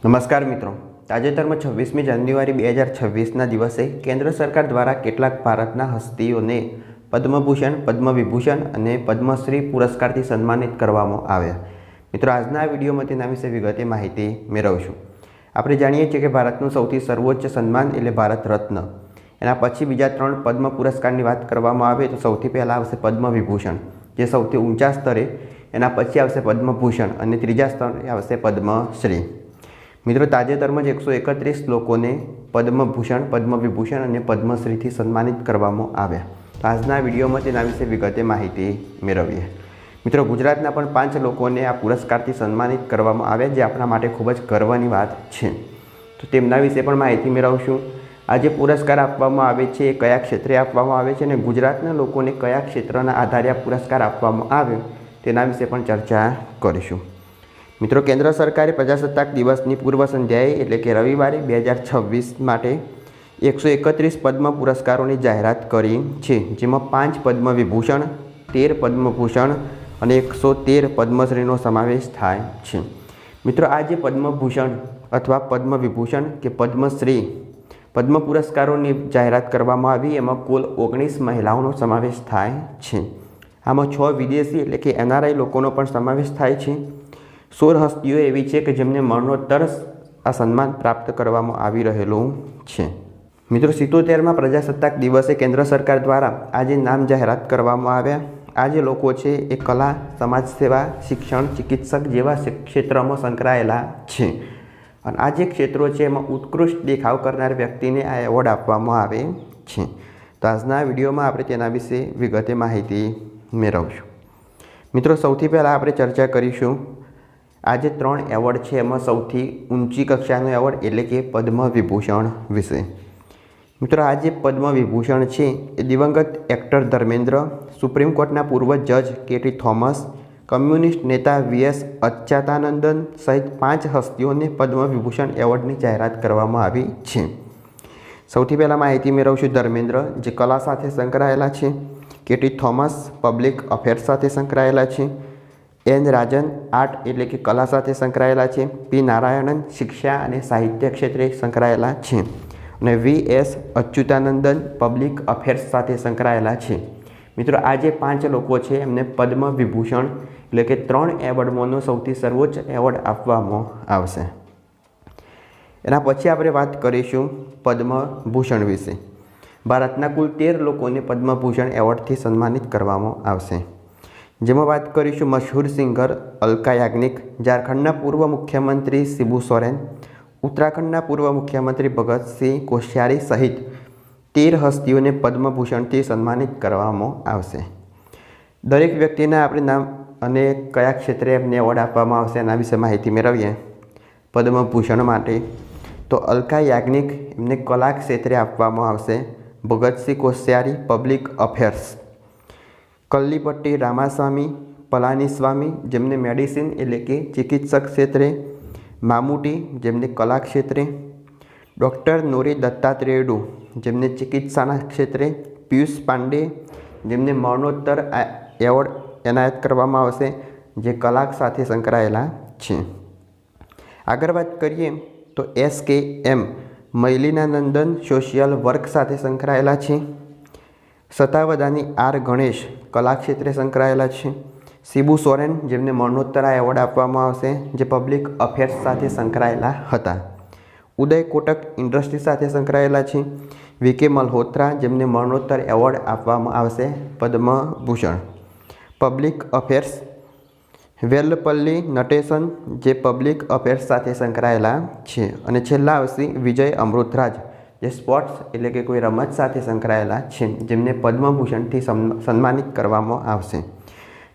નમસ્કાર મિત્રો. તાજેતરમાં છવ્વીસમી જાન્યુઆરી બે હજાર છવ્વીસના દિવસે કેન્દ્ર સરકાર દ્વારા કેટલાક ભારતના હસ્તીઓને પદ્મભૂષણ, પદ્મવિભૂષણ અને પદ્મશ્રી પુરસ્કારથી સન્માનિત કરવામાં આવ્યા. મિત્રો, આજના આ વિડીયોમાં તેના વિશે વિગતે માહિતી મેળવશું. આપણે જાણીએ છીએ કે ભારતનું સૌથી સર્વોચ્ચ સન્માન એટલે ભારત રત્ન. એના પછી બીજા ત્રણ પદ્મ પુરસ્કારની વાત કરવામાં આવે તો સૌથી પહેલાં આવશે પદ્મવિભૂષણ, જે સૌથી ઊંચા સ્તરે, એના પછી આવશે પદ્મભૂષણ અને ત્રીજા સ્તરે આવશે પદ્મશ્રી. મિત્રો, તાજેતરમાં જ એકસો એકત્રીસ લોકોને પદ્મભૂષણ, પદ્મવિભૂષણ અને પદ્મશ્રીથી સન્માનિત કરવામાં આવ્યા. આજના વિડીયોમાં તેના વિશે વિગતે માહિતી મેળવીએ. મિત્રો, ગુજરાતના પણ પાંચ લોકોને આ પુરસ્કારથી સન્માનિત કરવામાં આવ્યા, જે આપણા માટે ખૂબ જ ગર્વની વાત છે. તો તેમના વિશે પણ માહિતી મેળવશું. આ જે પુરસ્કાર આપવામાં આવે છે, એ કયા ક્ષેત્રે આપવામાં આવે છે અને ગુજરાતના લોકોને કયા ક્ષેત્રના આધારે આ પુરસ્કાર આપવામાં આવે, તેના વિશે પણ ચર્ચા કરીશું. મિત્રો, કેન્દ્ર સરકારે પ્રજાસત્તાક દિવસની પૂર્વ સંધ્યાએ, એટલે કે રવિવારે બે હજાર છવ્વીસ માટે એકસો એકત્રીસ પદ્મ પુરસ્કારોની જાહેરાત કરી છે, જેમાં પાંચ પદ્મ વિભૂષણ તેર પદ્મભૂષણ અને એકસો તેર પદ્મશ્રીનો સમાવેશ થાય છે. મિત્રો, આ જે પદ્મભૂષણ અથવા પદ્મ વિભૂષણ કે પદ્મશ્રી, પદ્મ પુરસ્કારોની જાહેરાત કરવામાં આવી, એમાં કુલ ઓગણીસ મહિલાઓનો સમાવેશ થાય છે. આમાં છ વિદેશી એટલે કે એનઆરઆઈ લોકોનો પણ સમાવેશ થાય છે. સોળ હસ્તીઓ એવી છે કે જેમને મરણોત્તર આ સન્માન પ્રાપ્ત કરવામાં આવી રહેલું છે. મિત્રો, સિત્તોતેરમાં પ્રજાસત્તાક દિવસે કેન્દ્ર સરકાર દ્વારા આજે નામ જાહેરાત કરવામાં આવ્યા. આ જે લોકો છે એ કલા, સમાજ સેવા, શિક્ષણ, ચિકિત્સક જેવા ક્ષેત્રમાં સંકળાયેલા છે. અને આ જે ક્ષેત્રો છે એમાં ઉત્કૃષ્ટ દેખાવ કરનાર વ્યક્તિને આ એવોર્ડ આપવામાં આવે છે. તો આજના વિડીયોમાં આપણે તેના વિશે વિગતે માહિતી મેળવશું. મિત્રો, સૌથી પહેલાં આપણે ચર્ચા કરીશું આ જે ત્રણ એવોર્ડ છે, એમાં સૌથી ઊંચી કક્ષાનો એવોર્ડ એટલે કે પદ્મ વિભૂષણ વિશે. મિત્રો, આ જે પદ્મ વિભૂષણ છે, એ દિવંગત એક્ટર ધર્મેન્દ્ર, સુપ્રીમ કોર્ટના પૂર્વ જજ કેટી થોમસ, કમ્યુનિસ્ટ નેતા વીએસ અચ્યુતાનંદન સહિત પાંચ હસ્તીઓને પદ્મ વિભૂષણ એવોર્ડની જાહેરાત કરવામાં આવી છે. સૌથી પહેલાં માહિતી મેળવશું ધર્મેન્દ્ર, જે કલા સાથે સંકળાયેલા છે. કેટી થોમસ, પબ્લિક અફેર્સ સાથે સંકળાયેલા છે. એન રાજન આર્ટ એટલે કે કલા સાથે સંકળાયેલા છે. પી નારાયણન શિક્ષા અને સાહિત્ય ક્ષેત્રે સંકળાયેલા છે. અને V S Achuthanandan public affairs સાથે સંકળાયેલા છે. મિત્રો, આ જે પાંચ લોકો છે, એમને પદ્મ વિભૂષણ એટલે કે ત્રણ એવોર્ડમાંનો સૌથી સર્વોચ્ચ એવોર્ડ આપવામાં આવશે. એના પછી આપણે વાત કરીશું પદ્મભૂષણ વિશે. ભારતના કુલ તેર લોકોને પદ્મભૂષણ એવોર્ડથી સન્માનિત કરવામાં આવશે. જેમાં વાત કરીશું મશહૂર સિંગર અલકા યાજ્ઞિક, ઝારખંડના પૂર્વ મુખ્યમંત્રી શિબુ સોરેન, ઉત્તરાખંડના પૂર્વ મુખ્યમંત્રી ભગતસિંહ કોશ્યારી સહિત તેર હસ્તીઓને પદ્મભૂષણથી સન્માનિત કરવામાં આવશે. દરેક વ્યક્તિના આપણે નામ અને કયા ક્ષેત્રે એમને એવોર્ડ આપવામાં આવશે એના વિશે માહિતી મેળવીએ. પદ્મભૂષણ માટે તો અલકા યાજ્ઞિક એમને કલા ક્ષેત્રે આપવામાં આવશે. Bhagat Singh Koshyari, public affairs. કલ્લીપટ્ટી Ramaswamy, Palaniswami જેમને મેડિસિન એટલે કે ચિકિત્સક ક્ષેત્રે, મામુટી જેમને કલા ક્ષેત્રે ડૉક્ટર નોરી દત્તાત્રેયડુ જેમને ચિકિત્સાના ક્ષેત્રે, પિયુષ પાંડે જેમને મરણોત્તર એવોર્ડ એનાયત કરવામાં આવશે, જે કલા સાથે સંકળાયેલા છે. આગળ વાત કરીએ તો એસ કે એમ મૈલિનાનંદન સોશિયલ વર્ક સાથે સંકળાયેલા છે. સતાવદાની આર ગણેશ કલા ક્ષેત્રે સંકળાયેલા છે. શિબુ સોરેન, જેમને મરણોત્તરા એવોર્ડ આપવામાં આવશે, જે પબ્લિક અફેર્સ સાથે સંકળાયેલા હતા. ઉદય કોટક ઇન્ડસ્ટ્રી સાથે સંકળાયેલા છે. વીકે મલ્હોત્રા, જેમને મરણોત્તર એવોર્ડ આપવામાં આવશે, પદ્મભૂષણ. Public affairs. વેલ્લપલ્લી નટેશન, જે પબ્લિક અફેર્સ સાથે સંકળાયેલા છે. અને છેલ્લા આવશે વિજય અમૃતરાજ. જે સ્પોર્ટ્સ એટલે કે કોઈ રમત સાથે સંકળાયેલા છે, જેમને પદ્મભૂષણથી સન્માનિત કરવામાં આવશે.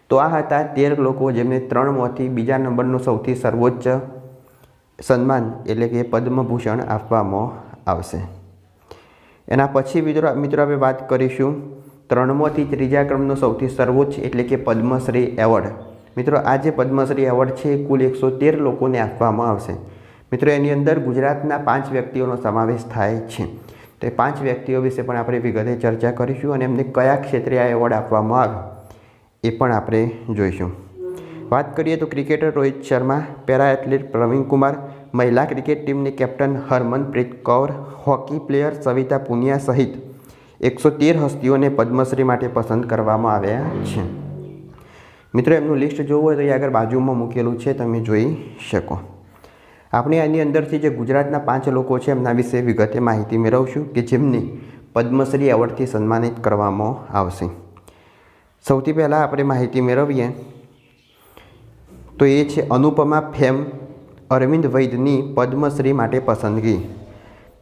તો આ હતા તેર લોકો જેમને ત્રણમાંથી બીજા નંબરનું સૌથી સર્વોચ્ચ સન્માન એટલે કે પદ્મભૂષણ આપવામાં આવશે. એના પછી મિત્રો મિત્રો આપણે વાત કરીશું ત્રણમાંથી ત્રીજા ક્રમનો સૌથી સર્વોચ્ચ એટલે કે પદ્મશ્રી એવોર્ડ. મિત્રો, આ જે પદ્મશ્રી એવોર્ડ છે, કુલ એકસો તેર લોકોને આપવામાં આવશે. મિત્રો, એની અંદર ગુજરાતના પાંચ વ્યક્તિઓનો સમાવેશ થાય છે. તો એ પાંચ વ્યક્તિઓ વિશે પણ આપણે વિગતે ચર્ચા કરીશું અને એમને કયા ક્ષેત્રે આ એવોર્ડ આપવામાં આવે એ પણ આપણે જોઈશું. વાત કરીએ તો cricketer Rohit Sharma, para athlete Praveen Kumar, મહિલા ક્રિકેટ ટીમની captain Harmanpreet Kaur, hockey player Savita Punia સહિત એકસો તેર હસ્તીઓને પદ્મશ્રી માટે પસંદ કરવામાં આવ્યા છે. મિત્રો, એમનું લિસ્ટ જોવું હોય તો એ આગળ બાજુમાં મૂકેલું છે, તમે જોઈ શકો. આપણે આની અંદરથી જે ગુજરાતના પાંચ લોકો છે એમના વિશે વિગતે માહિતી મેળવશું કે જેમને પદ્મશ્રી એવોર્ડથી સન્માનિત કરવામાં આવશે. સૌથી પહેલાં આપણે માહિતી મેળવીએ. તો એ છે અનુપમા ફેમ અરવિંદ વૈદની પદ્મશ્રી માટે પસંદગી.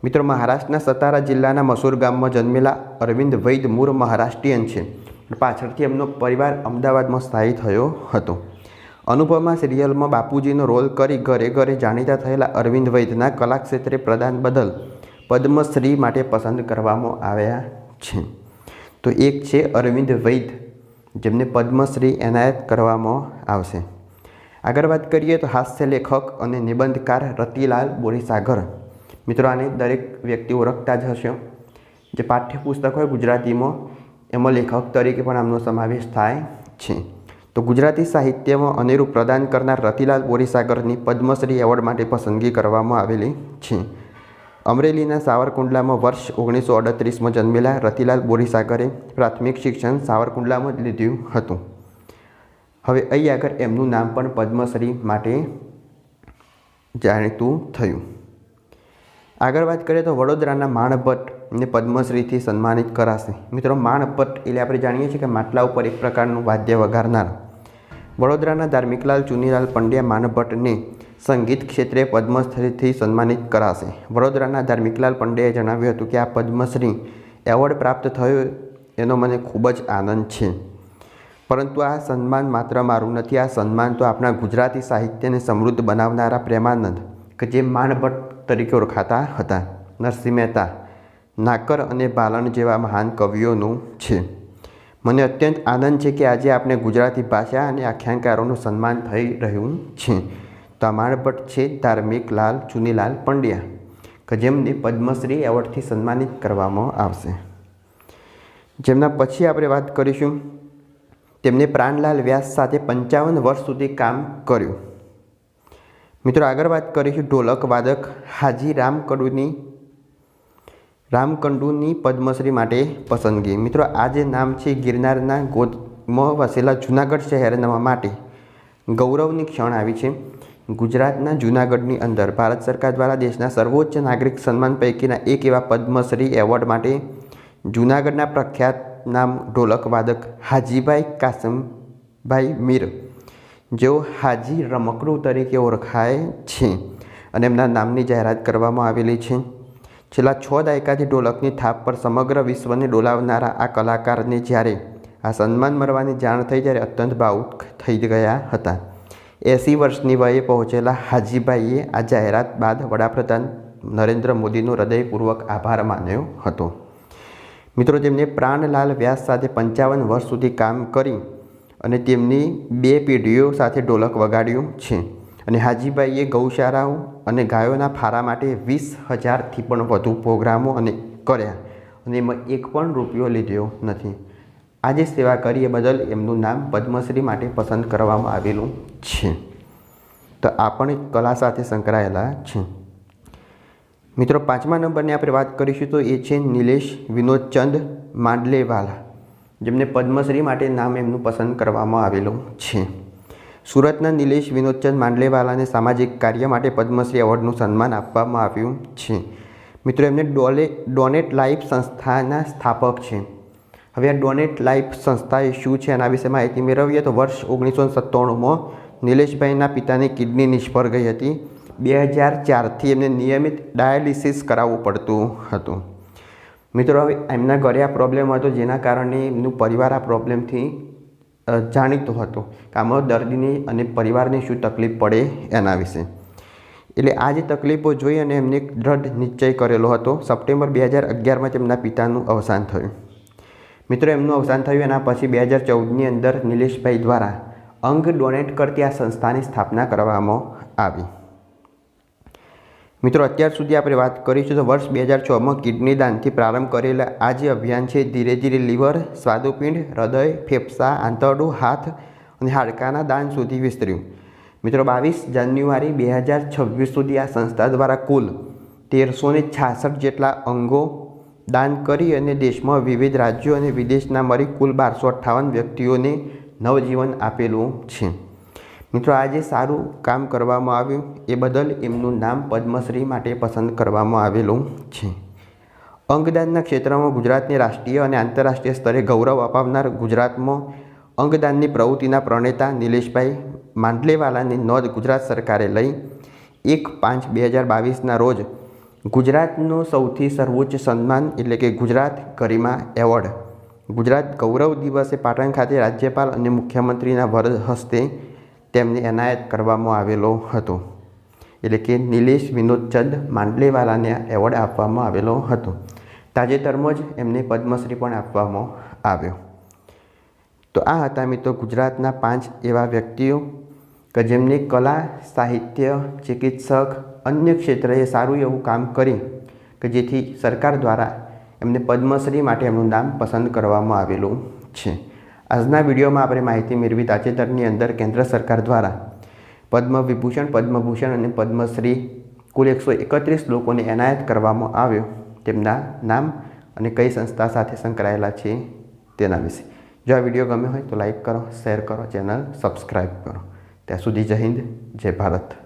મિત્રો, મહારાષ્ટ્રના સતારા જિલ્લાના મસૂર ગામમાં જન્મેલા અરવિંદ વૈદ મૂળ મહારાષ્ટ્રીયન છે. પાછળથી એમનો પરિવાર અમદાવાદમાં સ્થાયી થયો હતો. અનુપમા સિરિયલમાં બાપુજીનો રોલ કરી ઘરે ઘરે જાણીતા થયેલા અરવિંદ વૈદના કલાક્ષેત્રે પ્રદાન બદલ પદ્મશ્રી માટે પસંદ કરવામાં આવ્યા છે. તો એક છે અરવિંદ વૈદ જેમને પદ્મશ્રી એનાયત કરવામાં આવશે. આગળ વાત કરીએ તો હાસ્ય લેખક અને નિબંધકાર રતિલાલ બોરીસાગર. મિત્રો, આને દરેક વ્યક્તિ ઓળખતા જ હશે. જે પાઠ્યપુસ્તક હોય ગુજરાતીમાં, એમાં લેખક તરીકે પણ આમનો સમાવેશ થાય છે. તો ગુજરાતી સાહિત્યમાં અનેરું પ્રદાન કરનાર રતિલાલ બોરીસાગરની પદ્મશ્રી એવોર્ડ માટે પસંદગી કરવામાં આવેલી છે. અમરેલીના સાવરકુંડલામાં વર્ષ ઓગણીસો અડત્રીસમાં જન્મેલા રતિલાલ બોરીસાગરે પ્રાથમિક શિક્ષણ સાવરકુંડલામાં જ લીધું હતું. હવે અહીં આગળ એમનું નામ પણ પદ્મશ્રી માટે જાણીતું થયું. આગળ વાત કરીએ તો વડોદરાના માણભટ્ટને પદ્મશ્રીથી સન્માનિત કરાશે. મિત્રો, માણભટ્ટ એટલે આપણે જાણીએ છીએ કે માટલા ઉપર એક પ્રકારનું વાદ્ય વગાડનાર વડોદરાના ધાર્મિકલાલ ચુનીલાલ પંડ્યા માનભટ્ટને સંગીત ક્ષેત્રે પદ્મશ્રીથી સન્માનિત કરાશે. વડોદરાના ધાર્મિકલાલ પંડ્યાએ જણાવ્યું હતું કે આ પદ્મશ્રી એવોર્ડ પ્રાપ્ત થયો એનો મને ખૂબ જ આનંદ છે. પરંતુ આ સન્માન માત્ર મારું નથી, આ સન્માન તો આપણા ગુજરાતી સાહિત્યને સમૃદ્ધ બનાવનારા પ્રેમાનંદ કે જે માણભટ્ટ તરીકે ઓળખાતા હતા. નરસિંહ મહેતા, નાકર અને બાલણ જેવા મહાન કવિઓનું છે. મને અત્યંત આનંદ છે કે આજે આપણે ગુજરાતી ભાષા અને આખ્યાનકારોનું સન્માન થઈ રહ્યું છે. તો આ માણભટ્ટ છે ધાર્મિક લાલ ચુનીલાલ પંડ્યા, કે જેમને પદ્મશ્રી એવોર્ડથી સન્માનિત કરવામાં આવશે. જેમના પછી આપણે વાત કરીશું, તેમને પ્રાણલાલ વ્યાસ સાથે પંચાવન વર્ષ સુધી કામ કર્યું. મિત્રો, આગળ વાત કરીશું ઢોલક વાદક હાજી રામકડુની રામકંડુની પદ્મશ્રી માટે પસંદગી. મિત્રો આ જે નામ છે ગિરનારના ગોદમાં વસેલા જૂનાગઢ શહેરના માટે. ગૌરવની ક્ષણ આવી છે. ગુજરાતના જૂનાગઢની અંદર ભારત સરકાર દ્વારા દેશના સર્વોચ્ચ નાગરિક સન્માન પૈકીના એક એવા પદ્મશ્રી એવોર્ડ માટે જૂનાગઢના પ્રખ્યાત નામ ઢોલક વાદક હાજીભાઈ કાસમભાઈ મીર, જેઓ હાજી રમકડું તરીકે ઓળખાય છે અને એમના નામની જાહેરાત કરવામાં આવેલી છે. છેલ્લા છ દાયકાથી ઢોલકની થાપ પર સમગ્ર વિશ્વને ડોલાવનારા આ કલાકારને જ્યારે આ સન્માન મળવાની જાણ થઈ ત્યારે અત્યંત ભાવુક થઈ ગયા હતા. એંસી વર્ષની વયે પહોંચેલા હાજીભાઈએ આ જાહેરાત બાદ વડાપ્રધાન નરેન્દ્ર મોદીનો હૃદયપૂર્વક આભાર માન્યો હતો. મિત્રો તેમને પ્રાણલાલ વ્યાસ સાથે પંચાવન વર્ષ સુધી કામ કરી અને તેમની બે પેઢીઓ સાથે ઢોલક વગાડ્યું છે. અને હાજીભાઈએ ગૌશાળાઓ અને ગાયોના ફારા માટે વીસ હજારથી પણ વધુ પ્રોગ્રામો અને કર્યા. અને એમાં એક પણ રૂપિયો લીધો નથી. આજે સેવા કરી એ બદલ એમનું નામ પદ્મશ્રી માટે પસંદ કરવામાં આવેલું છે. તો આ પણ કલા સાથે સંકળાયેલા છે. મિત્રો, પાંચમા નંબરની આપણે વાત કરીશું તો એ છે નિલેશ વિનોદચંદ માંડલેવાલા, જેમને પદ્મશ્રી માટે નામ એમનું પસંદ કરવામાં આવેલું છે. સુરતના નિલેશ વિનોદચંદ માંડલેવાલાને સામાજિક કાર્ય માટે પદ્મશ્રી એવોર્ડનું સન્માન આપવામાં આવ્યું છે. મિત્રો, એમને ડોલે, ડોનેટ લાઈફ સંસ્થાના સ્થાપક છે. હવે આ ડોનેટ લાઈફ સંસ્થા એ શું છે એના વિશે માહિતી મેળવીએ તો વર્ષ ઓગણીસો સત્તાણુંમાં નિલેશભાઈના પિતાની કિડની નિષ્ફળ ગઈ હતી. બે હજાર ચારથી એમને નિયમિત ડાયાલિસિસ કરાવવું પડતું હતું. મિત્રો, હવે એમના ઘરે આ પ્રોબ્લેમ હતો જેના કારણે એમનું પરિવાર આ પ્રોબ્લેમથી જાણીતો હતો કે આમાં દર્દીને અને પરિવારને શું તકલીફ પડે એના વિશે. એટલે આ જે તકલીફો જોઈ અને એમને દ્રઢ નિશ્ચય કરેલો હતો. સપ્ટેમ્બર બે હજાર અગિયારમાં તેમના પિતાનું અવસાન થયું. મિત્રો, એમનું અવસાન થયું એના પછી બે હજાર ચૌદની અંદર નિલેશભાઈ દ્વારા અંગ ડોનેટ કરતી આ સંસ્થાની સ્થાપના કરવામાં આવી. મિત્રો, અત્યાર સુધી આપણે વાત કરીશું તો વર્ષ બે હજાર છમાં કિડની દાનથી પ્રારંભ કરેલા આ જે અભિયાન છે, ધીરે ધીરે લીવર, સ્વાદુપિંડ, હૃદય, ફેફસા, આંતરડું, હાથ અને હાડકાના દાન સુધી વિસ્તર્યું. મિત્રો, બાવીસ જાન્યુઆરી બે હજાર છવ્વીસ સુધી આ સંસ્થા દ્વારા કુલ તેરસો ને છાસઠ જેટલા અંગો દાન કરી અને દેશમાં વિવિધ રાજ્યો અને વિદેશના મળી કુલ બારસો અઠ્ઠાવન વ્યક્તિઓને નવજીવન આપેલું છે. મિત્રો, આજે સારું કામ કરવામાં આવ્યું. એ બદલ એમનું નામ પદ્મશ્રી માટે પસંદ કરવામાં આવેલું છે. અંગદાનના ક્ષેત્રમાં ગુજરાતને રાષ્ટ્રીય અને આંતરરાષ્ટ્રીય સ્તરે ગૌરવ અપાવનાર ગુજરાતમાં અંગદાનની પ્રવૃત્તિના પ્રણેતા નિલેશભાઈ માંડલેવાલાની નોંધ ગુજરાત સરકારે લઈ. એક પાંચ બે હજાર બાવીસના રોજ ગુજરાતનો સૌથી સર્વોચ્ચ સન્માન એટલે કે ગુજરાત ગરિમા એવોર્ડ. ગુજરાત ગૌરવ દિવસે પાટણ ખાતે રાજ્યપાલ અને મુખ્યમંત્રીના વર હસ્તે તેમને એનાયત કરવામાં આવેલો હતો. એટલે કે નિલેશ વિનોદચંદ માંડલેવાલાને એવોર્ડ આપવામાં આવેલો હતો. તાજેતરમાં જ એમને પદ્મશ્રી પણ આપવામાં આવ્યો. તો આ હતા મિત્રો ગુજરાતના પાંચ એવા વ્યક્તિઓ કે જેમને કલા, સાહિત્ય, ચિકિત્સક, અન્ય ક્ષેત્રે સારું એવું કામ કરી કે જેથી સરકાર દ્વારા એમને પદ્મશ્રી માટે એમનું નામ પસંદ કરવામાં આવેલું છે. આજના વિડીયોમાં આપણે માહિતી મેળવી તાજેતરની અંદર કેન્દ્ર સરકાર દ્વારા પદ્મ વિભૂષણ પદ્મભૂષણ અને પદ્મશ્રી કુલ એકસો એકત્રીસ લોકોને એનાયત કરવામાં આવ્યો. તેમના નામ અને કઈ સંસ્થા સાથે સંકળાયેલા છે તેના વિશે. જો આ વીડિયો ગમ્યો હોય તો લાઈક કરો, શેર કરો, ચેનલ સબસ્ક્રાઈબ કરો. ત્યાં સુધી જય હિન્દ, જય ભારત.